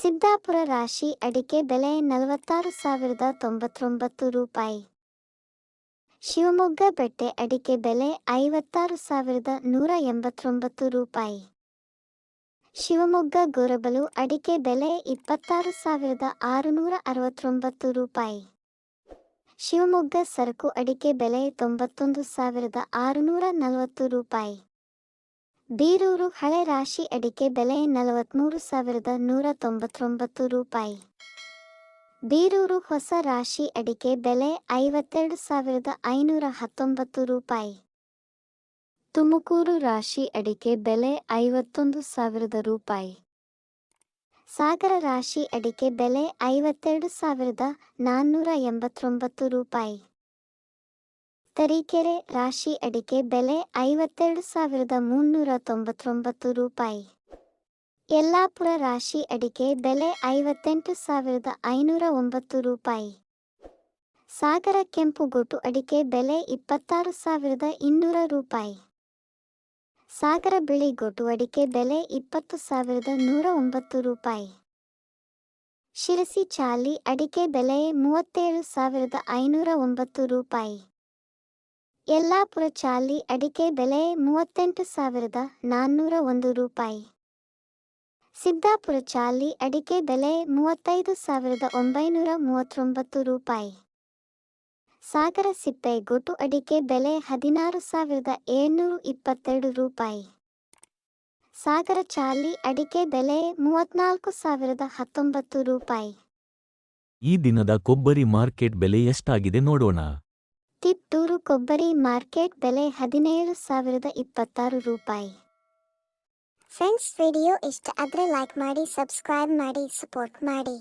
ಸಿದ್ದಾಪುರ ರಾಶಿ ಅಡಿಕೆ ಬೆಲೆ ನಲವತ್ತಾರು ಸಾವಿರದ ತೊಂಬತ್ತೊಂಬತ್ತು ರೂಪಾಯಿ. ಶಿವಮೊಗ್ಗ ಬೆಟ್ಟೆ ಅಡಿಕೆ ಬೆಲೆ ಐವತ್ತಾರು ಸಾವಿರದ ನೂರ ಎಂಬತ್ತೊಂಬತ್ತು ರೂಪಾಯಿ. ಶಿವಮೊಗ್ಗ ಗೊರಬಲು ಅಡಿಕೆ ಬೆಲೆ ಇಪ್ಪತ್ತಾರು ಸಾವಿರದ ಆರುನೂರ ಅರವತ್ತೊಂಬತ್ತು ರೂಪಾಯಿ. ಶಿವಮೊಗ್ಗ ಸರಕು ಅಡಿಕೆ ಬೆಲೆ ತೊಂಬತ್ತೊಂದು ಸಾವಿರದ ಆರುನೂರ ನಲವತ್ತು ರೂಪಾಯಿ. ಬೀರೂರು ಹಳೆ ರಾಶಿ ಅಡಿಕೆ ಬೆಲೆ ನಲವತ್ತ್ಮೂರು ಸಾವಿರದ ನೂರ ತೊಂಬತ್ತೊಂಬತ್ತು ರೂಪಾಯಿ. ಬೀರೂರು ಹೊಸ ರಾಶಿ ಅಡಿಕೆ ಬೆಲೆ ಐವತ್ತೆರಡು ಸಾವಿರದ ಐನೂರ ಹತ್ತೊಂಬತ್ತು ರೂಪಾಯಿ. ತುಮಕೂರು ರಾಶಿ ಅಡಿಕೆ ಬೆಲೆ ಐವತ್ತೊಂದು ಸಾವಿರದ ರೂಪಾಯಿ. ಸಾಗರ ರಾಶಿ ಅಡಿಕೆ ಬೆಲೆ ಐವತ್ತೆರಡು ಸಾವಿರದ ನಾನ್ನೂರ ಎಂಬತ್ತೊಂಬತ್ತು ರೂಪಾಯಿ. ತರೀಕೆರೆ ರಾಶಿ ಅಡಿಕೆ ಬೆಲೆ ಐವತ್ತೆರಡು ಸಾವಿರದ ಮುನ್ನೂರ ತೊಂಬತ್ತೊಂಬತ್ತು ರೂಪಾಯಿ. ಯಲ್ಲಾಪುರ ರಾಶಿ ಅಡಿಕೆ ಬೆಲೆ ಐವತ್ತೆಂಟು ಸಾವಿರದ ಐನೂರ ಒಂಬತ್ತು ರೂಪಾಯಿ. ಸಾಗರ ಕೆಂಪುಗೋಟು ಅಡಿಕೆ ಬೆಲೆ ಇಪ್ಪತ್ತಾರು ಸಾವಿರದ ಇನ್ನೂರ ರೂಪಾಯಿ. ಸಾಗರ ಬಿಳಿ ಗೊಟ್ಟು ಅಡಿಕೆ ಬೆಲೆ ಇಪ್ಪತ್ತು ಸಾವಿರದ ನೂರ ಒಂಬತ್ತು ರೂಪಾಯಿ. ಶಿರಸಿ ಚಾಲಿ ಅಡಿಕೆ ಬೆಲೆ ಮೂವತ್ತೇಳು ಸಾವಿರದ ಐನೂರ ಒಂಬತ್ತು ರೂಪಾಯಿ. ಯಲ್ಲಾಪುರ ಚಾಲಿ ಅಡಿಕೆ ಬೆಲೆ ಮೂವತ್ತೆಂಟು ಸಾವಿರದ ನಾನ್ನೂರ ಒಂದು ರೂಪಾಯಿ. ಸಿದ್ದಾಪುರ ಚಾಲಿ ಅಡಿಕೆ ಬೆಲೆ ಮೂವತ್ತೈದು ಸಾವಿರದ ಒಂಬೈನೂರ ಮೂವತ್ತೊಂಬತ್ತು ರೂಪಾಯಿ. ಸಾಗರ ಸಿಪ್ಪೆ ಗೊಟು ಅಡಿಕೆ ಬೆಲೆ ಹದಿನಾರು ಸಾವಿರದ ಏಳ್ನೂರು ಇಪ್ಪತ್ತೆರಡು ರೂಪಾಯಿ. ಸಾಗರ ಚಾಲಿ ಅಡಿಕೆ ಬೆಲೆ ಮೂವತ್ನಾಲ್ಕು ಸಾವಿರದ ಹತ್ತೊಂಬತ್ತು ರೂಪಾಯಿ. ಈ ದಿನದ ಕೊಬ್ಬರಿ ಮಾರ್ಕೆಟ್ ಬೆಲೆ ಎಷ್ಟಾಗಿದೆ ನೋಡೋಣ. ತಿಪ್ಟೂರು ಕೊಬ್ಬರಿ ಮಾರ್ಕೆಟ್ ಬೆಲೆ ಹದಿನೇಳು ಸಾವಿರದ ಇಪ್ಪತ್ತಾರು ರೂಪಾಯಿ. ಫ್ರೆಂಡ್ಸ್, ವಿಡಿಯೋ ಇಷ್ಟ ಆದರೆ ಲೈಕ್ ಮಾಡಿ ಸಬ್ಸ್ಕ್ರೈಬ್ ಮಾಡಿ ಸಪೋರ್ಟ್ ಮಾಡಿ.